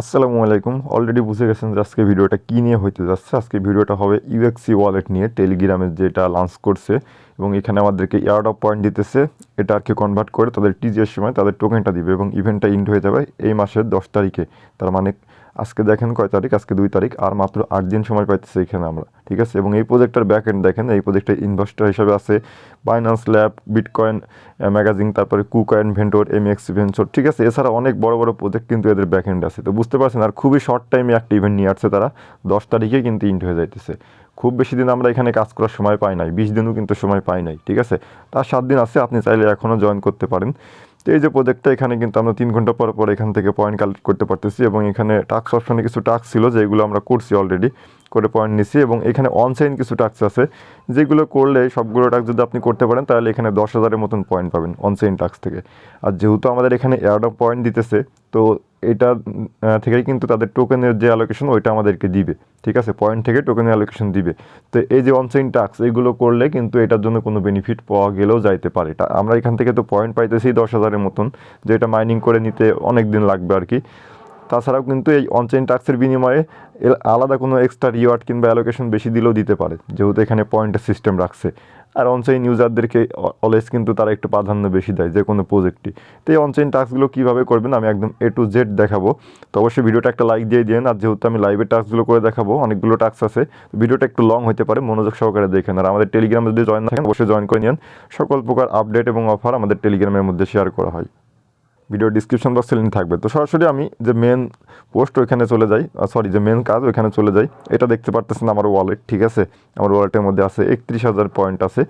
আসসালামু আলাইকুম। অলরেডি বুঝে গেছেন যে আজকে ভিডিওটা কী নিয়ে হইতে যাচ্ছে। আজকে ভিডিওটা হবে ইউএক্সি ওয়ালেট নিয়ে টেলিগ্রামে যেটা লঞ্চ করছে এবং এখানে আমাদেরকে ইয়ার্ড অফ পয়েন্ট দিতেছে। এটা আর কি কনভার্ট করে তাদের টিজিএর সময় তাদের টোকেনটা দিবে এবং ইভেন্টটা ইন্ড হয়ে যাবে এই মাসের দশ তারিখে। তার মানে আজকে দেখেন কয় তারিখ? আজকে দুই তারিখ, আর মাত্র আট দিন সময় পাইতেছে এখানে আমরা, ঠিক আছে? এবং এই প্রজেক্টটার ব্যাক এন্ড দেখেন, এই প্রজেক্টের ইনভেস্টার হিসাবে আছে বাইন্যান্স ল্যাব বিটকয়েন ম্যাগাজিন তারপরে KuCoin ventures M X ventures ঠিক আছে? এছাড়া অনেক বড় বড় প্রজেক্ট কিন্তু এদের ব্যাক এন্ড আছে। তো বুঝতে পারছেন, আর খুবই শর্ট টাইমে একটা ইভেন্ট নিয়ে আসছে তারা। দশ তারিখে কিন্তু ইন্ট হয়ে যাইতেছে। খুব বেশি দিন আমরা এখানে কাজ করার সময় পাই নাই, বিশ দিনও কিন্তু সময় পাই নাই, ঠিক আছে? তার সাত দিন আছে, আপনি চাইলে এখনও জয়েন করতে পারেন। তো এই যে প্রজেক্টটা এখানে কিন্তু আমরা তিন ঘণ্টা পর পর এখান থেকে পয়েন্ট কালেক্ট করতে পারতেছি এবং এখানে টাক্স অপশনে কিছু টাক্স ছিল যেগুলো আমরা করছি অলরেডি করে পয়েন্ট নিছি এবং এখানে অনসাইন কিছু টাক্স আছে, যেগুলো করলে সবগুলো টাক্স যদি আপনি করতে পারেন, তাহলে এখানে দশ হাজারের মতন পয়েন্ট পাবেন অনসাইন টাক্স থেকে। আর যেহেতু আমাদের এখানে অ্যাড পয়েন্ট দিতেছে, তো এটা থেকে কিন্তু তাদের টোকেনের যে অ্যালোকেশন ওইটা আমাদেরকে দিবে। ঠিক আছে? পয়েন্ট থেকে টোকেনের অ্যালোকেশন দিবে। তো এই যে অনসাইন টাস্ক এগুলো করলে কিন্তু এটার জন্য কোনো বেনিফিট পাওয়া গেলেও যাইতে পারে। আমরা এখান থেকে তো পয়েন্ট পাইতেছি দশ হাজারের মতন, যেটা মাইনিং করে নিতে অনেক দিন লাগবে আর কি। তাছাড়াও কিন্তু এই অনচেইন টাক্সের বিনিময়ে আলাদা কোনো এক্সট্রা রিওয়ার্ড কিংবা অ্যালোকেশন বেশি দিলেও দিতে পারে, যেহেতু এখানে পয়েন্টের সিস্টেম রাখছে। আর অনচেইন ইউজারদেরকে অলওয়েজ কিন্তু তারা একটু প্রাধান্য বেশি দেয় যে কোনো প্রজেক্টই তো এই অনচেইন টাস্কগুলো কীভাবে করবেন আমি একদম এ টু জেড দেখাবো। তো অবশ্যই ভিডিওটা একটা লাইক দিয়ে দিন আর যেহেতু আমি লাইভের টাস্কগুলো করে দেখাবো, অনেকগুলো টাস্ক আছে ভিডিওটা একটু লং হতে পারে, মনোযোগ সহকারে দেখেন। আর আমাদের টেলিগ্রামে যদি জয়েন থাকেন, অবশ্যই জয়েন করে নিন সকল প্রকার আপডেট এবং অফার আমাদের টেলিগ্রামের মধ্যে শেয়ার করা হয়। ভিডিও ডিসক্রিপশন বক্সে লিঙ্ক থাকবে। তো সরাসরি আমি যে মেন পোস্ট ওইখানে চলে যাই সরি যে মেন কাজ ওইখানে চলে যাই। এটা দেখতে পারতেছেন আমার ওয়ালেট ঠিক আছে? আমার ওয়ালেটের মধ্যে আছে একত্রিশ হাজার পয়েন্ট আছে।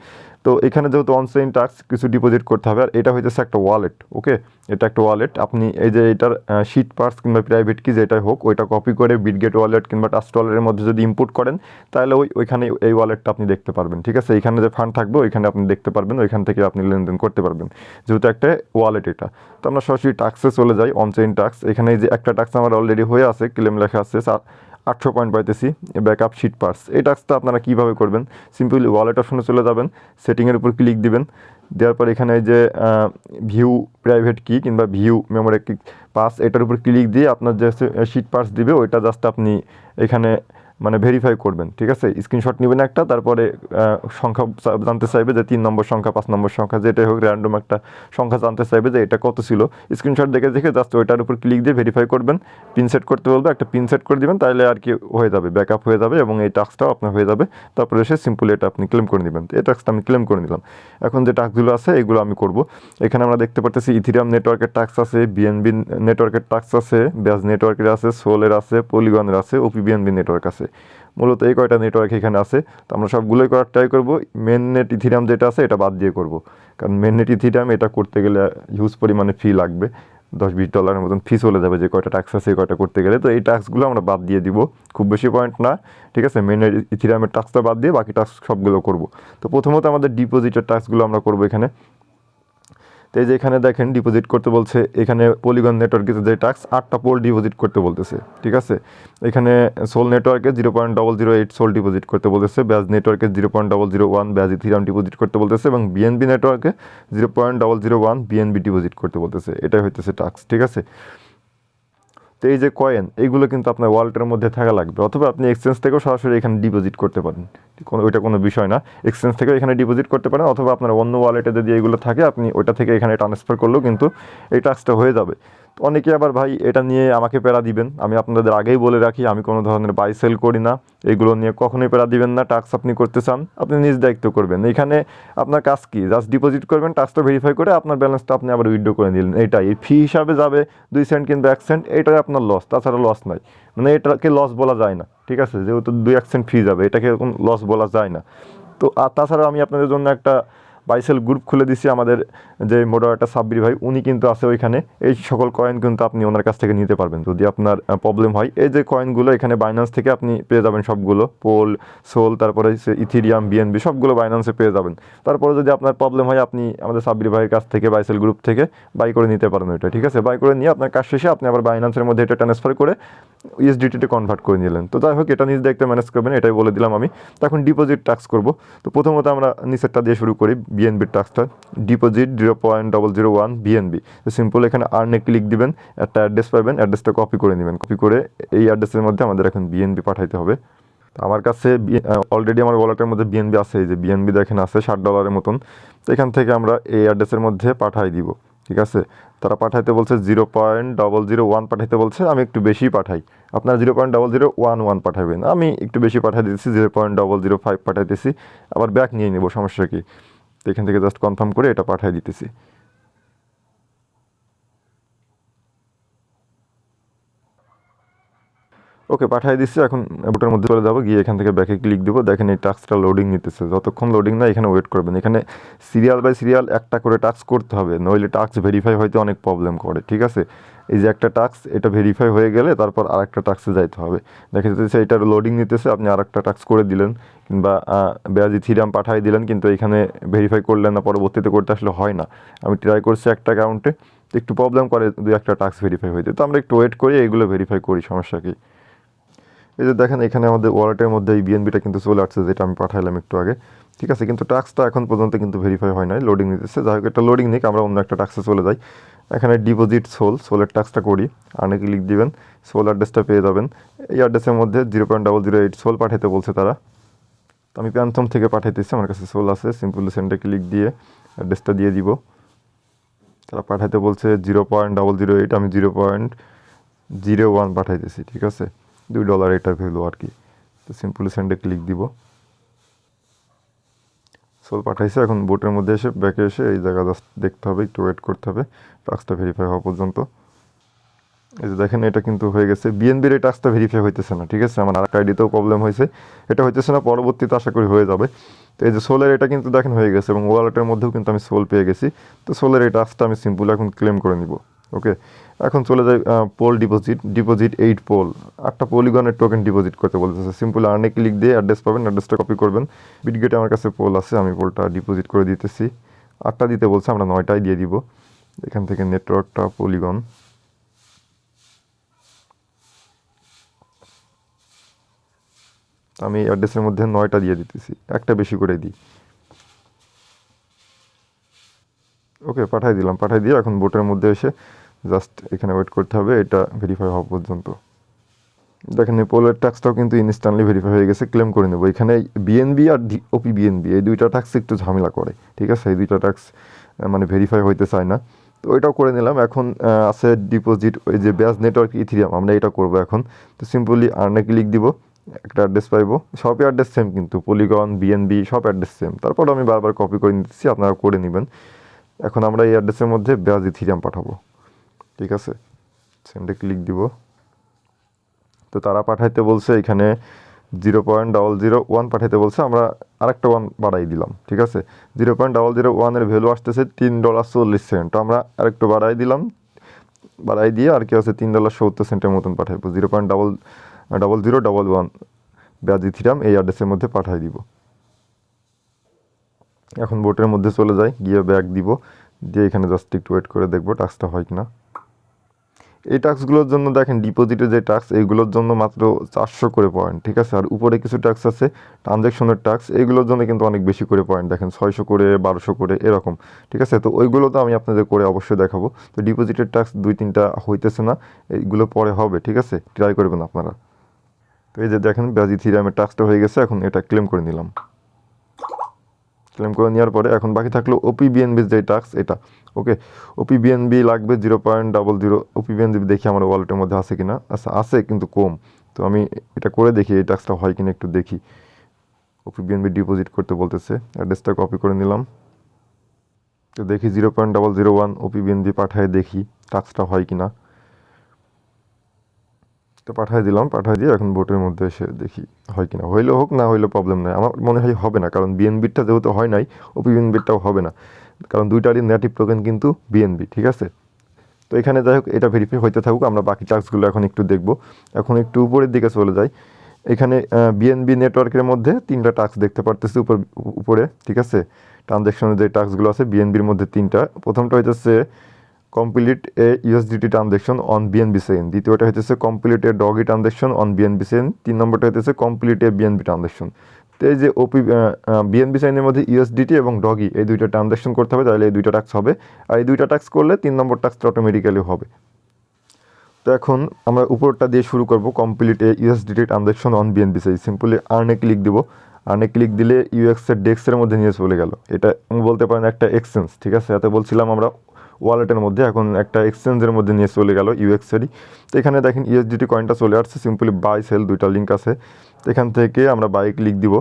তো এখানে যেহেতু অনসাইন টাক্স কিছু ডিপোজিট করতে হবে, আর এটা হইতেছে একটা ওয়ালেট ওকে এটা একটা ওয়ালেট আপনি এই যে এটার শিট পার্স কিংবা প্রাইভেট কি যেটাই হোক, ওইটা কপি করে বিটগেট ওয়ালেট কিংবা টাস্ট ওয়ালেটের মধ্যে যদি ইম্পোর্ট করেন, তাহলে ওই, ওইখানে এই ওয়ালেটটা আপনি দেখতে পারবেন, ঠিক আছে? এখানে যে ফান্ড থাকবে, ওইখানে আপনি দেখতে পারবেন, ওইখান থেকে আপনি লেনদেন করতে পারবেন, যেহেতু একটা ওয়ালেট এটা। তো আমরা সরাসরি টাক্সে চলে যাই অনচেইন টাক্স এখানে যে একটা টাক্স আমার অলরেডি হয়ে আছে ক্লেম লেখা আছে আটশো পয়েন্ট পাইতেছি। ব্যাকআপ শিট পার্স এই টাস্কটা আপনারা কীভাবে করবেন? সিম্পলি ওয়ালেট অপশনে চলে যাবেন সেটিংয়ের উপর ক্লিক দিবেন। দেওয়ার পর এখানে যে ভিউ প্রাইভেট কি কিংবা ভিউ মেমোরি পাস এটার উপর ক্লিক দিয়ে আপনার যে শিট পার্স দিবে, ওইটা জাস্ট আপনি এখানে মানে ভেরিফাই করবেন, ঠিক আছে? স্ক্রিনশট নেবেন একটা, তারপরে সংখ্যা জানতে চাইবে যে তিন নম্বর সংখ্যা, পাঁচ নম্বর সংখ্যা, যেটাই হোক র্যান্ডম একটা সংখ্যা জানতে চাইবে যে এটা কত ছিল। স্ক্রিনশট দেখে দেখে জাস্ট ওইটার উপর ক্লিক দিয়ে ভেরিফাই করবেন। পিন সেট করতে বলবে, একটা পিন সেট করে দিবেন তাহলে আর কি হয়ে যাবে ব্যাকআপ হয়ে যাবে এবং এই টাস্কটাও আপনার হয়ে যাবে। তারপরে এসে সিম্পলি এটা আপনি ক্লেম করে নেবেন। এই টাস্কটা আমি ক্লেম করে নিলাম। এখন যে টাস্কগুলো আছে, এগুলো আমি করব। এখানে আমরা দেখতে পারতেছি ইথিরিয়াম নেটওয়ার্কের টাস্ক আছে বিএনবি নেটওয়ার্কের টাস্ক আছে ব্যাস নেটওয়ার্কের আছে সোলের আছে পলিগনের আছে ওপি বিএনবি নেটওয়ার্ক আছে। মূলত এই কয়টা নেটওয়ার্ক এখানে আছে। তো আমরা সবগুলোই করার ট্রাই করব। মেন নেট ইথিরিয়াম যেটা আছে, এটা বাদ দিয়ে করব। কারণ মেন নেট ইথিরিয়াম এটা করতে গেলে হিউজ পরিমাণে ফি লাগবে। দশ বিশ ডলারের মতন ফি চলে যাবে যে কয়টা ট্যাক্স আছে, কয়টা করতে গেলে। তো এই ট্যাক্সগুলো আমরা বাদ দিয়ে দিব। খুব বেশি পয়েন্ট না। ঠিক আছে? মেন ইথিরামের ট্যাক্সটা বাদ দিয়ে বাকি ট্যাক্স সবগুলো করব। তো প্রথমত আমাদের ডিপোজিটের ট্যাক্সগুলো আমরা করব এখানে। তো এই যে এখানে দেখেন ডিপোজিট করতে বলছে, এখানে পলিগন নেটওয়ার্কে যে টাক্স আটটা পোল ডিপোজিট করতে বলতেছে, ঠিক আছে? এখানে সোল নেটওয়ার্কে zero point double zero eight SOL deposit করতে বলতেছে ব্যাজ নেটওয়ার্কে zero point double zero one Base Ethereum deposit করতে বলতেছে, এবং বিএনবি নেটওয়ার্কে zero point double zero one BNB deposit করতে বলতেছে, এটাই হইতেছে টাক্স ঠিক আছে? তো এই যে কয়েন এইগুলো কিন্তু আপনার ওয়ালেটের মধ্যে থাকা লাগবে, অথবা আপনি এক্সচেঞ্জ থেকেও সরাসরি এখানে ডিপোজিট করতে পারেন। কোনো ওইটা কোনো বিষয় না। এক্সচেঞ্জ থেকেও এখানে ডিপোজিট করতে পারেন, অথবা আপনার অন্য ওয়ালেটে যদি এগুলো থাকে, আপনি ওইটা থেকে এখানে ট্রান্সফার করলেও কিন্তু এই টাস্কটা হয়ে যাবে। তো অনেকে আবার, ভাই, এটা নিয়ে আমাকে পেরা দিবেন। আমি আপনাদের আগেই বলে রাখি, আমি কোনো ধরনের বাই সেল করি না। এগুলো নিয়ে কখনোই পেরা দিবেন না। টাস্ক আপনি করতে চান, আপনি নিজ দায়িত্ব করবেন। এখানে আপনার কাজ কি? জাস্ট ডিপোজিট করবেন টাস্কটা ভেরিফাই করে আপনার ব্যালেন্সটা আপনি আবার উইথড্র করে নিলেন এইটাই ফি হিসাবে যাবে, দুই সেন্ট কিংবা এক সেন্ট এটাই আপনার লস তাছাড়া লস নাই। মানে এটাকে লস বলা যায় না। ঠিক আছে? যেহেতু দুই এক সেন্ট ফি যাবে, এটাকে এরকম লস বলা যায় না। তো, আর তাছাড়া আমি আপনাদের জন্য একটা বাইসেল গ্রুপ খুলে দিছি আমাদের যে মোডারেটার সাব্বির ভাই, উনি কিন্তু আছে ওইখানে। এই সকল কয়েন কিন্তু আপনি ওনার কাছ থেকে নিতে পারবেন। যদি আপনার প্রবলেম হয়, এই যে কয়েনগুলো এখানে বাইন্যান্স থেকে আপনি পেয়ে যাবেন সবগুলো। পোল সোল তারপরে হচ্ছে ইথিরিয়াম বিএনবি সবগুলো বাইন্যান্সে পেয়ে যাবেন। তারপরে যদি আপনার প্রবলেম হয়, আপনি আমাদের সাব্বির ভাইয়ের কাছ থেকে, বাইসেল গ্রুপ থেকে বাই করে নিতে পারেন ওইটা, ঠিক আছে? বাই করে নিয়ে আপনার কাজ শেষে আপনি আবার বাইন্যান্সের মধ্যে এটা ট্রান্সফার করে ইউএসডিটিতে কনভার্ট করে নিলেন। তো যাই হোক, এটা নিজ দেখতে ম্যানেজ করবেন, এটাই বলে দিলাম আমি। তো এখন ডিপোজিট ট্যাক্স করব। তো প্রথমত আমরা নিচেরটা দিয়ে শুরু করি। বিএনবির ট্যাক্সটা deposit zero point double zero one BNB তো সিম্পল এখানে আর্নে ক্লিক দিবেন, একটা অ্যাড্রেস পাবেন অ্যাড্রেসটা কপি করে নেবেন। কপি করে এই অ্যাড্রেসের মধ্যে আমাদের এখন বিএনবি পাঠাইতে হবে। আমার কাছে অলরেডি আমার ওয়ালেটের মধ্যে বিএনবি আছে, এই যে বিএনবি দেখেন আছে, ষাট ডলারের মতন। তো এখান থেকে আমরা এই অ্যাড্রেসের মধ্যে পাঠাই দিব, ঠিক আছে? তারা পাঠাইতে বলছে zero point double zero one পাঠাইতে বলছে, আমি একটু বেশি পাঠাই। আপনারা zero point double zero one one পাঠাবেন। আমি একটু বেশি পাঠাই দিতেছি zero point double zero five পাঠাইতেছি। আবার ব্যাক নিয়ে নেব, সমস্যা কি? তো এখান থেকে জাস্ট কনফার্ম করে এটা পাঠাই দিতেছি। ওকে পাঠিয়ে দিচ্ছি, এখন বুটের মধ্যে চলে যাব, গিয়ে এখান থেকে ব্যাকে ক্লিক দেবো, দেখেন এই টাস্কটা লোডিং নিতেছে। যতক্ষণ লোডিং না এখানে ওয়েট করবেন। এখানে সিরিয়াল বাই সিরিয়াল একটা করে টাস্ক করতে হবে, নইলে টাস্ক ভেরিফাই হয়তো অনেক প্রবলেম করে, ঠিক আছে? এই যে একটা টাস্ক এটা ভেরিফাই হয়ে গেলে তারপর আর একটা টাস্কে যাইতে হবে। দেখা যাচ্ছে এটার লোডিং নিতেছে, আপনি আর একটা টাস্ক করে দিলেন, কিংবা বেয়াজি থিরাম পাঠিয়ে দিলেন, কিন্তু এখানে ভেরিফাই করলেন না, পরবর্তীতে করতে আসলে হয় না। আমি ট্রাই করছি একটা অ্যাকাউন্টে একটু প্রবলেম করে দু একটা টাস্ক ভেরিফাই হইতে তো আমরা একটু ওয়েট করি এগুলো ভেরিফাই করি, সমস্যা কি? এই যে দেখেন, এখানে আমাদের ওয়ালেটের মধ্যে এই বিএনবিটা কিন্তু চলে আসছে, যেটা আমি পাঠাইলাম একটু আগে। ঠিক আছে, কিন্তু টাস্কটা এখন পর্যন্ত কিন্তু ভেরিফাই হয় নাই লোডিং নিতেছে। যাই হোক, একটা লোডিং নিক, আমরা অন্য একটা টাস্কে চলে যাই। এখানে ডিপোজিট সোল সোলের টাস্কটা করি। আনে ক্লিক দিবেন সোল অ্যাড্রেসটা পেয়ে যাবেন। এই অ্যাড্রেসের মধ্যে zero point double zero eight SOL পাঠাইতে বলছে তারা। তো আমি প্যান্থম থেকে পাঠাইতেছি, আমার কাছে সোল আছে। সিম্পল সেন্টার ক্লিক দিয়ে অ্যাড্রেসটা দিয়ে দিব। তারা পাঠাইতে বলছে zero point double zero eight আমি জিরো পয়েন্ট জিরো ওয়ান পাঠাইতেছি, ঠিক আছে? দুই ডলার এটা ভ্যালু আর কি। তো সিম্পলি সেন্ডে ক্লিক দিব। সোল পাঠাইছে, এখন বোটের মধ্যে এসে ব্যাকে এসে এই জায়গা জাস্ট দেখতে হবে, একটু ওয়েট করতে হবে। টাস্কটা ভেরিফাই হওয়া পর্যন্ত। এই যে দেখেন, এটা কিন্তু হয়ে গেছে। বিএনবির এই টাস্কটা ভেরিফাই হইতেছে না, ঠিক আছে? আমার আরেকটা আইডিতেও প্রবলেম হয়েছে। এটা হইতেছে না, পরবর্তীতে আশা করি হয়ে যাবে। তো এই যে সোলের এটা কিন্তু দেখেন হয়ে গেছে এবং ওয়ালেটের মধ্যেও কিন্তু আমি সোল পেয়ে গেছি। তো সোলের এই টাস্কটা আমি সিম্পল এখন ক্লেম করে নিব ওকে এখন চলে যায় POL deposit deposit eight POL আটটা পলিগনের টোকেন ডিপোজিট করতে বলতেছে। সিম্পল আর্নে ক্লিক দিয়ে অ্যাড্রেস পাবেন অ্যাড্রেসটা কপি করবেন। বিটগেটে আমার কাছে পোল আছে, আমি পোলটা ডিপোজিট করে দিতেছি। আটটা দিতে বলছে, আমরা নয়টাই দিয়ে দিব। এখান থেকে নেটওয়ার্কটা পলিগন আমি অ্যাড্রেসের মধ্যে নয়টা দিয়ে দিতেছি, একটা বেশি করে দিই। ওকে পাঠাই দিলাম, পাঠাই দিয়ে এখন বোটের মধ্যে এসে জাস্ট এখানে ওয়েট করতে হবে, এটা ভেরিফাই হওয়া পর্যন্ত। দেখেন পোলের ট্যাক্সটাও কিন্তু ইনস্ট্যান্টলি ভেরিফাই হয়ে গেছে ক্লেম করে নেব। এখানে বিএনবি আর ওপি বিএনবি এই দুইটা ট্যাক্স একটু ঝামেলা করে, ঠিক আছে? এই দুইটা ট্যাক্স মানে ভেরিফাই হইতে চায় না। তো ওইটাও করে নিলাম। এখন আছে ডিপোজিট ওই যে ব্যাজ নেটওয়ার্ক ইথিরিয়াম আমরা এটা করব এখন। তো সিম্পলি আর্নে ক্লিক দিব, একটা অ্যাড্রেস পাইবো। সবই অ্যাড্রেস সেম কিন্তু পলিগন বিএনবি সব অ্যাড্রেস সেম তারপর আমি বারবার কপি করে নিতেছি, আপনারা করে নেবেন। এখন আমরা এই অ্যাড্রেসের মধ্যে ব্যাজ ইথিরিয়াম পাঠাবো। ঠিক আছে? সেন্ডে ক্লিক দিব। তো তারা পাঠাইতে বলছে এখানে zero point double zero one পাঠাইতে বলছে, আমরা আরেকটা ওয়ান বাড়াই দিলাম, ঠিক আছে? জিরো পয়েন্ট ডাবল জিরো ওয়ানের ভ্যালু আসতেছে তিন ডলার চল্লিশ সেন্ট। তো আমরা আরেকটু বাড়াই দিলাম, বাড়াই দিয়ে আর কি আছে, তিন ডলার সত্তর সেন্টের মতন পাঠাইবো। Zero point double double zero double one Base Ethereum এই অ্যাড্রেসের মধ্যে পাঠাই দিব। এখন বোটের মধ্যে চলে যাই, গিয়ে ব্যাগ দিব, দিয়ে এখানে জাস্ট একটু ওয়েট করে দেখব টাস্কটা হয় কিনা। এই টাস্কগুলোর জন্য দেখেন ডিপোজিটের যে টাস্ক, এইগুলোর জন্য মাত্র চারশো করে পয়েন্ট, ঠিক আছে? আর উপরে কিছু ট্যাক্স আছে, ট্রানজ্যাকশনের ট্যাক্স এইগুলোর জন্য কিন্তু অনেক বেশি করে পয়েন্ট, দেখেন ছয়শো করে, বারোশো করে, এরকম, ঠিক আছে? তো ওইগুলো তো আমি আপনাদের করে অবশ্যই দেখাবো। তো ডিপোজিটের ট্যাক্স দুই তিনটা হইতেছে না, এইগুলো পরে হবে, ঠিক আছে? ট্রাই করবেন আপনারা। তো এই যে দেখেন ব্যাজি থিরামের টাস্কটা হয়ে গেছে, এখন এটা ক্লেম করে নিলাম। ক্লেম করে নেওয়ার পরে এখন বাকি থাকল ওপি বিএনবির যে টাস্ক এটা। ওকে ওপি বিএনবি লাগবে zero point double zero OP BNB দেখি আমার ওয়ালেটের মধ্যে আছে কিনা। আচ্ছা আছে কিন্তু কম। তো আমি এটা করে দেখি, এই টাস্কটা হয় কিনা একটু দেখি। ওপি বিএনবি ডিপোজিট করতে বলতেছে অ্যাড্রেসটা কপি করে নিলাম। তো দেখি zero point double zero one OP BNB পাঠায় দেখি টাস্কটা হয় কিনা। তো পাঠাই দিলাম, পাঠাই দিয়ে এখন বোটের মধ্যে এসে দেখি হয় কিনা। হইলেও হোক, না হইলেও প্রবলেম নাই। আমার মনে হয় হবে না, কারণ বিএনবিটা যেহেতু হয় নাই ওপি বিএনবিটাও হবে না। কারণ দুইটারই নেটিভ টোকেন কিন্তু বিএনবি ঠিক আছে? তো এখানে যাই হোক, এটা ভেরিফাই হইতে থাকুক, আমরা বাকি টাস্কগুলো এখন একটু দেখব। এখন একটু উপরের দিকে চলে যাই। এখানে বিএনবি নেটওয়ার্কের মধ্যে তিনটা টাস্ক দেখতে পারতেছি উপর, উপরে, ঠিক আছে? ট্রানজ্যাকশনের যে টাস্কগুলো আছে বিএনবির মধ্যে তিনটা। প্রথমটা হইতেছে complete a USDT transaction on BNB chain দ্বিতীয়টা হইতেছে complete a Doge transaction on BNB chain তিন নম্বরটা হইতেছে কমপ্লিট এ বিএনবি ট্রানজ্যাকশন তো এই যে ওপি বিএনবি সাইনের মধ্যে ইউএসডিটি এবং ডগি এই দুইটা ট্রানজ্যাকশন করতে হবে, তাহলে এই দুইটা টাক্স হবে। আর এই দুইটা টাক্স করলে তিন নম্বর টাক্সটা অটোমেটিক্যালি হবে। তো এখন আমরা উপরটা দিয়ে শুরু করব complete a USDT transaction on BNB chain simply আর্নে click দিব। আর্নে ক্লিক দিলে ইউএক্সের ডেস্কের মধ্যে নিয়ে চলে গেল। এটা বলতে পারেন একটা এক্সচেঞ্জ ঠিক আছে? এতে বলছিলাম আমরা ওয়ালেটের মধ্যে এখন একটা এক্সচেঞ্জের মধ্যে নিয়ে চলে গেল ইউএক্সেরই তো এখানে দেখেন ইউএসডিটি কয়েনটা চলে আসছে। সিম্পলি বাই সেল দুইটা লিঙ্ক আছে। এখান থেকে আমরা বাই ক্লিক দিব।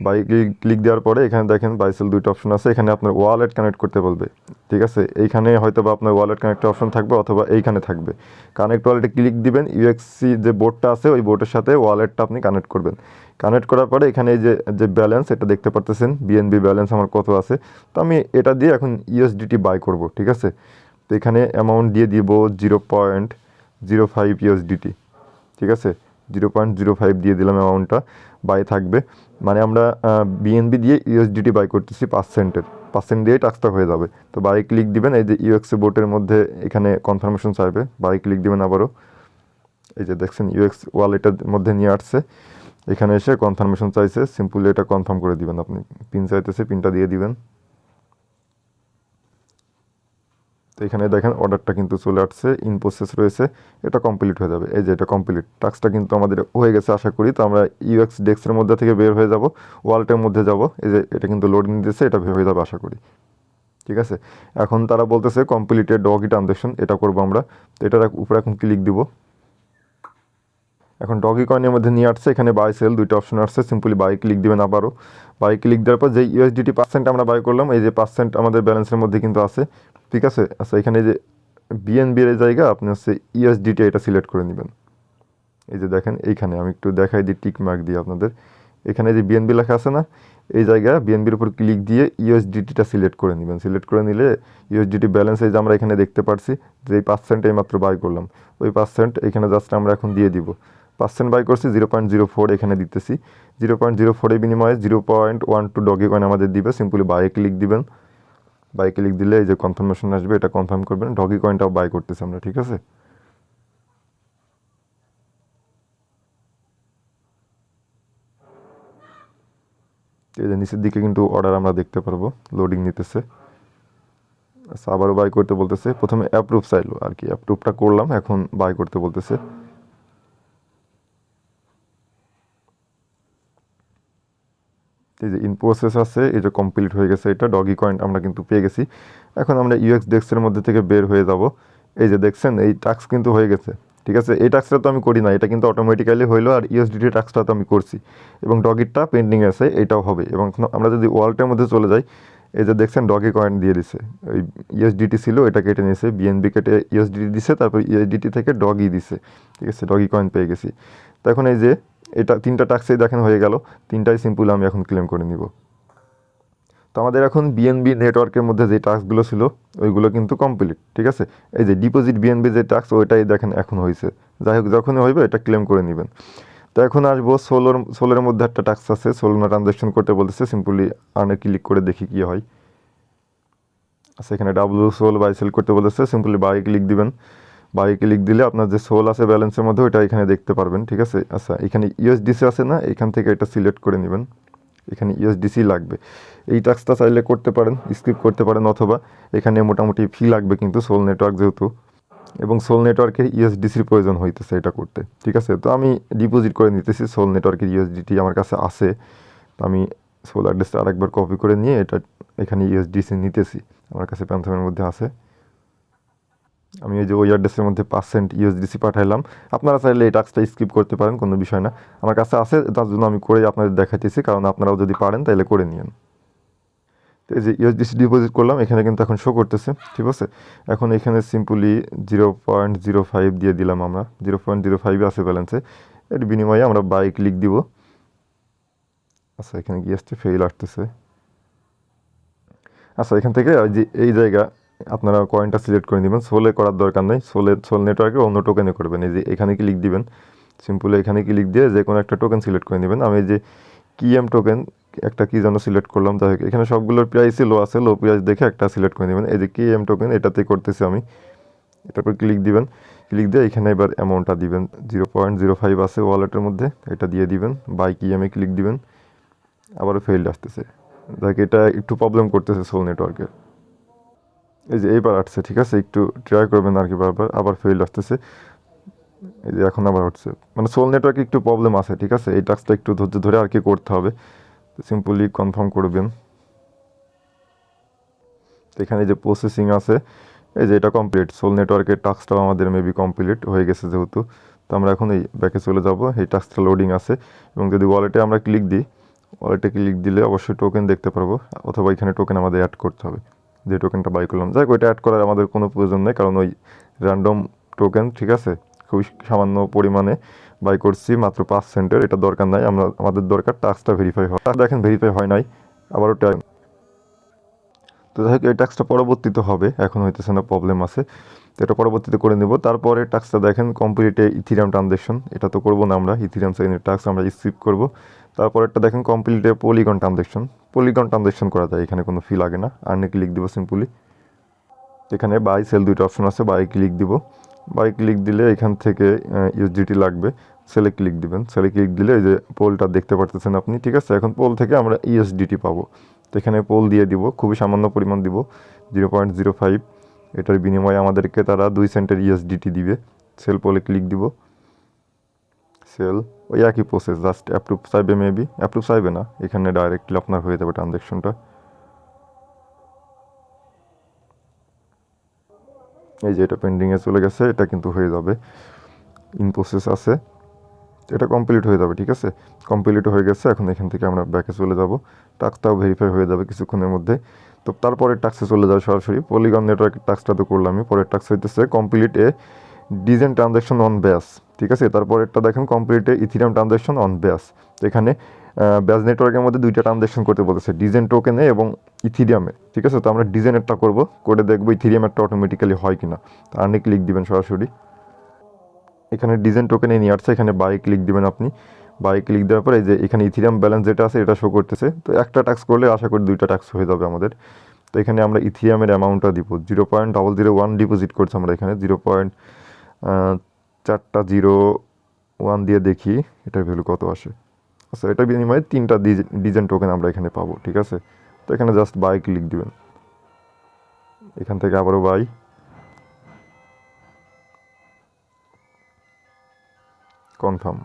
বাই ক্লিক দেওয়ার পরে এখানে দেখেন বাইসেল দুইটা অপশন আছে। এখানে আপনার ওয়ালেট কানেক্ট করতে বলবে। ঠিক আছে? এইখানে হয়তো বা আপনার ওয়ালেট কানেক্টের অপশন থাকবে অথবা এইখানে থাকবে। কানেক্ট ওয়ালেটে ক্লিক দিবেন ইউএক্সি যে বোর্ডটা আছে, ওই বোর্ডের সাথে ওয়ালেটটা আপনি কানেক্ট করবেন। কানেক্ট করার পরে এখানে এই যে যে ব্যালেন্স এটা দেখতে পারতেছেন বিএনবি ব্যালেন্স আমার কত আছে। তো আমি এটা দিয়ে এখন ইউএসডিটি বাই করব, ঠিক আছে? তো এখানে অ্যামাউন্ট দিয়ে দিব zero point zero five USDT ঠিক আছে? জিরো পয়েন্ট জিরো ফাইভ দিয়ে দিলাম অ্যামাউন্টটা বাই থাকবে। মানে আমরা বিএনবি দিয়ে ইউএসডিটি বাই করতেছি পাঁচ সেন্টের পাঁচ সেন্ট দিয়ে টাক্সটা হয়ে যাবে। তো বাই ক্লিক দিবেন, এই যে ইউএক্সি বোর্ডের মধ্যে এখানে কনফার্মেশন চাইবে বাই ক্লিক দিবেন আবারও। এই যে দেখছেন ইউএক্স ওয়ালেটের মধ্যে নিয়ে আসছে। এখানে এসে কনফার্মেশন চাইছে। সিম্পলি এটা কনফার্ম করে দিবেন আপনি। পিন চাইতেছে পিনটা দিয়ে দিবেন। তো এখানে দেখেন অর্ডারটা কিন্তু চলে আসছে ইন প্রসেস রয়েছে, এটা কমপ্লিট হয়ে যাবে। এই যে এটা কমপ্লিট টাস্কটা কিন্তু আমাদের হয়ে গেছে, আশা করি। তো আমরা ইউএক্স ডেস্কের মধ্যে থেকে বের হয়ে যাব ওয়ালটের মধ্যে যাব। এই যে এটা কিন্তু লোডিং দিতেছে, এটা বের হয়ে যাবে, আশা করি। ঠিক আছে? এখন তারা বলতেছে কমপ্লিটেড ডগি ট্রানজ্যাকশন এটা করব আমরা। তো এটার উপরে এখন ক্লিক দিব। এখন ডগি কয়েনের মধ্যে নিয়ে আসছে, এখানে বাই সেল দুইটা অপশন আসছে সিম্পলি বাই ক্লিক দিবেন আবারও। বাই ক্লিক দেওয়ার পর যে ইউএসডিটি পার্সেন্ট আমরা বাই করলাম, এই যে পার্সেন্ট আমাদের ব্যালেন্সের মধ্যে কিন্তু আছে। ঠিক আছে? আচ্ছা এখানে যে বিএনবি এর জায়গা, আপনি হচ্ছে ইউএসডিটি এটা সিলেক্ট করে নেবেন। এই যে দেখেন, এইখানে আমি একটু দেখাই দিই টিক মার্ক দিয়ে আপনাদের। এখানে যে বিএনবি লেখা আছে না, এই জায়গায় বিএনবির উপর ক্লিক দিয়ে ইউএসডিটিটা সিলেক্ট করে নেবেন। সিলেক্ট করে নিলে ইউএসডিটি ব্যালেন্স এই যে আমরা এখানে দেখতে পারছি যে এই পার্সেন্ট এই মাত্র বাই করলাম, ওই পার্সেন্ট এখানে জাস্ট আমরা এখন দিয়ে দিব। পার্সেন্ট বাই করছি জিরো পয়েন্ট জিরো ফোর এখানে দিতেছি। জিরো পয়েন্ট জিরো ফোরের বিনিময়ে zero point one two Doge coin আমাদের দিবে। সিম্পলি বাই ক্লিক দিবেন। বাই ক্লিক দিলে এই যে কনফার্মেশন আসবে, এটা কনফার্ম করবেন। ডগি কয়েনটাও বাই করতেছি আমরা, ঠিক আছে? এই যে নিচের দিকে কিন্তু অর্ডার আমরা দেখতে পারব লোডিং নিতেছে। আচ্ছা আবারও বাই করতে বলতেছে। প্রথমে অ্যাপ্রুভ চাইলো আর কি অ্যাপ্রুভটা করলাম, এখন বাই করতে বলতেছে। এই যে ইন প্রসেস আছে, এই যে কমপ্লিট হয়ে গেছে এটা ডগি কয়েন আমরা কিন্তু পেয়ে গেছি। এখন আমরা ইউএক্স ডেস্কের মধ্যে থেকে বের হয়ে যাব। এই যে দেখছেন, এই টাস্ক কিন্তু হয়ে গেছে, ঠিক আছে? এই টাস্কটা তো আমি করি না, এটা কিন্তু অটোমেটিক্যালি হইল আর ইউএসডিটি টাস্কটা তো আমি করছি। এবং ডগিরটা পেন্ডিং আছে, এটাও হবে। এবং আমরা যদি ওয়ালটের মধ্যে চলে যাই, এই যে দেখছেন ডগি কয়েন দিয়ে দিছে। ওই ইউএসডিটি ছিল এটা কেটে নিয়েছে বিএনবি কেটে ইউএসডিটি দিছে, তারপর ইউএসডিটি থেকে ডগি দিছে, ঠিক আছে? ডগি কয়েন পেয়ে গেছি। তো এখন এই যে এটা তিনটা টাক্সেই দেখেন হয়ে গেল। তিনটাই সিম্পল আমি এখন ক্লেম করে নিব। তো আমাদের এখন বিএনবি নেটওয়ার্কের মধ্যে যে টাস্কগুলো ছিল, ওইগুলো কিন্তু কমপ্লিট ঠিক আছে? এই যে ডিপোজিট বিএনবি যে টাস্ক ওইটাই দেখেন এখন হয়েছে যাই হোক, যখনই হইবে, এটা ক্লেম করে নেবেন। তো এখন আসব সোলোর সোলোর মধ্যে একটা টাস্ক আছে সোলো ট্রানজ্যাকশন করতে বলতেছে সিম্পলি আর্নে ক্লিক করে দেখি কী হয়। এখানে ডাব্লু সোল বাই সেল করতে বলতেছে সিম্পলি বাই ক্লিক দিবেন। বাই ক্লিক দিলে আপনার যে সোল আছে ব্যালেন্সের মধ্যে ওইটা এখানে দেখতে পারবেন, ঠিক আছে? আচ্ছা এখানে ইউএসডিসি আছে না? এখান থেকে এটা সিলেক্ট করে নেবেন। এখানে ইউএসডিসি লাগবে। এই টাস্কটা চাইলে করতে পারেন স্কিপ করতে পারেন অথবা এখানে মোটামুটি ফি লাগবে কিন্তু সোল নেটওয়ার্ক যেহেতু। এবং সোল নেটওয়ার্কের ইউএসডিসির প্রয়োজন হইতেছে এটা করতে, ঠিক আছে? তো আমি ডিপোজিট করে নিতেছি সোল নেটওয়ার্কের ইউএসডিটি আমার কাছে আছে। তো আমি সোল অ্যাড্রেসটা আরেকবার কপি করে নিয়ে এটা এখানে ইউএসডিসি নিতেছি। আমার কাছে প্যান্থমের মধ্যে আছে। আমি এই যে ওই অ্যাড্রেসের মধ্যে পার্সেন্ট ইউএসডিসি পাঠাইলাম। আপনারা চাইলে এই টাস্কটা স্কিপ করতে পারেন, কোনো বিষয় না। আমার কাছে আছে, তার জন্য আমি করে আপনাদের দেখাইতেছি, কারণ আপনারাও যদি পারেন তাহলে করে নিন তো এই যে ইউএসডিসি ডিপোজিট করলাম, এখানে কিন্তু এখন শো করতেছে, ঠিক আছে? এখন এখানে simply zero point zero five দিয়ে দিলাম আমরা। জিরো পয়েন্ট জিরো ফাইভে আছে ব্যালেন্সে এর বিনিময়ে আমরা বাই ক্লিক দিব। আচ্ছা এখানে গিয়ে আসছে ফেল আসতেছে। আচ্ছা এখান থেকে ওই যে এই জায়গা আপনারা কয়েনটা সিলেক্ট করে নেবেন। সোলে করার দরকার নেই। সোলে সোল নেটওয়ার্কে অন্য টোকেনে করবেন। এই যে এখানে ক্লিক দিবেন। সিম্পলি এখানে ক্লিক দিয়ে যে কোনো একটা টোকেন সিলেক্ট করে নেবেন। আমি যে কি এম টোকেন একটা কি যেন সিলেক্ট করলাম, যাই হোক, এখানে সবগুলোর প্রাইসই লো আছে। লো প্রাইস দেখে একটা সিলেক্ট করে নেবেন। এই যে কি এম টোকেন এটাতে করতেছি আমি। এটার উপর ক্লিক দিবেন। ক্লিক দিয়ে এখানে এবার অ্যামাউন্টটা দিবেন। জিরো পয়েন্ট জিরো ফাইভ আছে ওয়ালেটের মধ্যে। এটা দিয়ে দিবেন। বাইক ইএমএ ক্লিক দিবেন। আবারও ফেল্ড আসতেছে। দেখ এটা একটু প্রবলেম করতেছে সোল নেটওয়ার্কে এই যে এইবার আসছে, ঠিক আছে? একটু ট্রাই করবেন আর কি বারবার। আবার ফেল আসতেছে। এই যে এখন আবার হচ্ছে। মানে সোল নেটওয়ার্কে একটু প্রবলেম আছে, ঠিক আছে? এই টাস্কটা একটু ধৈর্য ধরে আর কি করতে হবে। সিম্পলি কনফার্ম করবেন। তো এখানে যে প্রসেসিং আছে, এই যে এটা কমপ্লিট সোল নেটওয়ার্কের টাস্কটাও আমাদের মেবি কমপ্লিট হয়ে গেছে যেহেতু। তো আমরা এখন এই ব্যাকে চলে যাব। এই টাস্কটা লোডিং আছে। এবং যদি ওয়ালেটে আমরা ক্লিক দিই ওয়ালেটে ক্লিক দিলে অবশ্যই টোকেন দেখতে পারব। অথবা এখানে টোকেন আমাদের অ্যাড করতে হবে। যে টোকেনটা বাই করলাম। যাই ওইটা অ্যাড করার আমাদের কোনো প্রয়োজন নেই, কারণ ওই র্যান্ডম টোকেন ঠিক আছে? খুবই সামান্য পরিমাণে বাই করছি, মাত্র পাঁচ সেন্টের এটা দরকার নাই, আমরা, আমাদের দরকার টাস্কটা ভেরিফাই হয় দেখেন ভেরিফাই হয় নাই, আবারও তো যাই হোক, এই টাস্কটা পরবর্তীতে হবে, এখন হইতেছে না প্রবলেম আছে। তো এটা পরবর্তীতে করে নেব। তারপরে টাস্কটা দেখেন কমপ্লিটে ইথিরাম ট্রানজেকশন এটা তো করব না আমরা ইথিরাম সেকেন্ডের টাস্ক আমরা স্কিপ করব। তারপরেরটা দেখেন কমপ্লিটে পলিগন ট্রানজেকশন পলিগন ট্রানজেকশন করা যায়, এখানে কোনো ফি লাগে না আর্নে ক্লিক দিব সিম্পলি এখানে বাই সেল দুইটা অপশন আছে বাই ক্লিক দিব। বাই ক্লিক দিলে এখান থেকে ইউজিটি লাগবে সেলে ক্লিক দিবেন। সেলে ক্লিক দিলে এই যে পোলটা দেখতে পারতেছেন আপনি, ঠিক আছে? এখন পোল থেকে আমরা ইএসডিটি পাবো। তো এখানে পোল দিয়ে দিব, খুবই সামান্য পরিমাণ দিব জিরো পয়েন্ট জিরো ফাইভ এটার বিনিময়ে আমাদেরকে তারা দুই সেন্টের ইএসডিটি দিবে। সেল পোলে ক্লিক দিব। সেল ওই একই প্রসেস জাস্ট অ্যাপ্রুভ চাইবে মেবি অ্যাপ্রুভ চাইবে না। এখানে ডাইরেক্টলি আপনার হয়ে যাবে ট্রানজ্যাকশনটা এই যে এটা পেন্ডিংয়ে চলে গেছে, এটা কিন্তু হয়ে যাবে। ইন প্রসেস আছে। এটা কমপ্লিট হয়ে যাবে, ঠিক আছে? কমপ্লিট হয়ে গেছে, এখন এখান থেকে আমরা ব্যাকে চলে যাব। টাস্কটাও ভেরিফাই হয়ে যাবে কিছুক্ষণের মধ্যে। তো তারপরের টাস্কে চলে যাবে সরাসরি। পলিগন নেটওয়ার্কের টাস্কটা তো করলামই, পরের টাস্ক হইতেছে complete a Degen transaction on Base ঠিক আছে? তারপরেরটা দেখেন কমপ্লিটে a Ethereum transaction on Base এখানে ব্যাস নেটওয়ার্কের মধ্যে দুইটা ট্রানজ্যাকশন করতে বলেছে ডিজেন টোকেনে এবং ইথিরিয়ামে ঠিক আছে? তো আমরা ডিজেনেরটা করব, করে দেখব ইথিরিয়ামেরটা অটোমেটিক্যালি হয় কিনা। তো আর্নি ক্লিক দিবেন সরাসরি। এখানে ডিজাইন টোকেনে নিয়ে আসছে, এখানে বাই ক্লিক দিবেন আপনি। বাই ক্লিক দেওয়ার পরে যে এখানে ইথিরিয়াম ব্যালেন্স যেটা আছে, এটা শো করতেছে। তো একটা ট্যাক্স করলে আশা করি দুইটা ট্যাক্স হয়ে যাবে আমাদের। তো এখানে আমরা ইথিরিয়ামের অ্যামাউন্টটা দিব। Zero point double zero one deposit করছি আমরা এখানে। জিরো পয়েন্ট চারটা জিরো ওয়ান দিয়ে দেখি এটার ভ্যালু কত আসে। আচ্ছা এটার বিনিময়ে তিনটা ডিজাইন টোকেন আমরা এখানে পাবো, ঠিক আছে? তো এখানে জাস্ট বাই ক্লিক দিবেন। এখান থেকে আবারও বাই কনফার্ম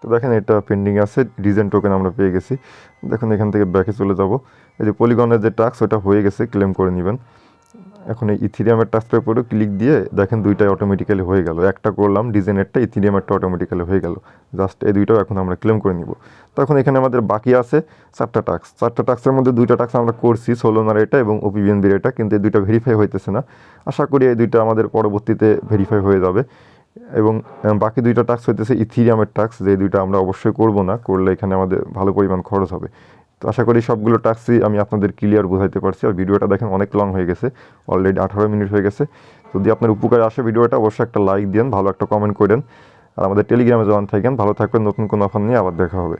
তো দেখেন এটা পেন্ডিং আছে ডিজাইন টোকেন আমরা পেয়ে গেছি। দেখুন, এখান থেকে ব্যাকে চলে যাব। এই যে পলিগনের যে টাস্ক ওটা হয়ে গেছে ক্লেম করে নেবেন। এখন এই ইথিরিয়ামের টাস্কের উপরে ক্লিক দিয়ে দেখেন দুইটাই অটোমেটিক্যালি হয়ে গেল। একটা করলাম ডিজাইনেরটা ইথিরিয়ামেরটা অটোমেটিক্যালি হয়ে গেল। জাস্ট এই দুইটাও এখন আমরা ক্লেম করে নিব। তখন এখানে আমাদের বাকি আছে চারটা টাক্স চারটা টাক্সের মধ্যে দুইটা টাক্স আমরা করছি সোলোনার এটা এবং ওপিবিএনবির এটা, কিন্তু এই দুইটা ভেরিফাই হইতেছে না। আশা করি এই দুইটা আমাদের পরবর্তীতে ভেরিফাই হয়ে যাবে। এবং বাকি দুইটা টাক্স হইতেছে ইথিরিয়ামের টাস্ক যে দুইটা আমরা অবশ্যই করব না, করলে এখানে আমাদের ভালো পরিমাণ খরচ হবে। তো আশা করি সবগুলো টাস্কই আমি আপনাদের ক্লিয়ার বোঝাইতে পারছি। আর ভিডিওটা দেখেন অনেক লং হয়ে গেছে অলরেডি আঠারো মিনিট হয়ে গেছে। যদি আপনার উপকারে আসে ভিডিওটা, অবশ্যই একটা লাইক দেন, ভালো একটা কমেন্ট করেন। আর আমাদের টেলিগ্রামে জয়েন থাকেন, ভালো থাকবেন, নতুন কোনো অফার নিয়ে আবার দেখা হবে।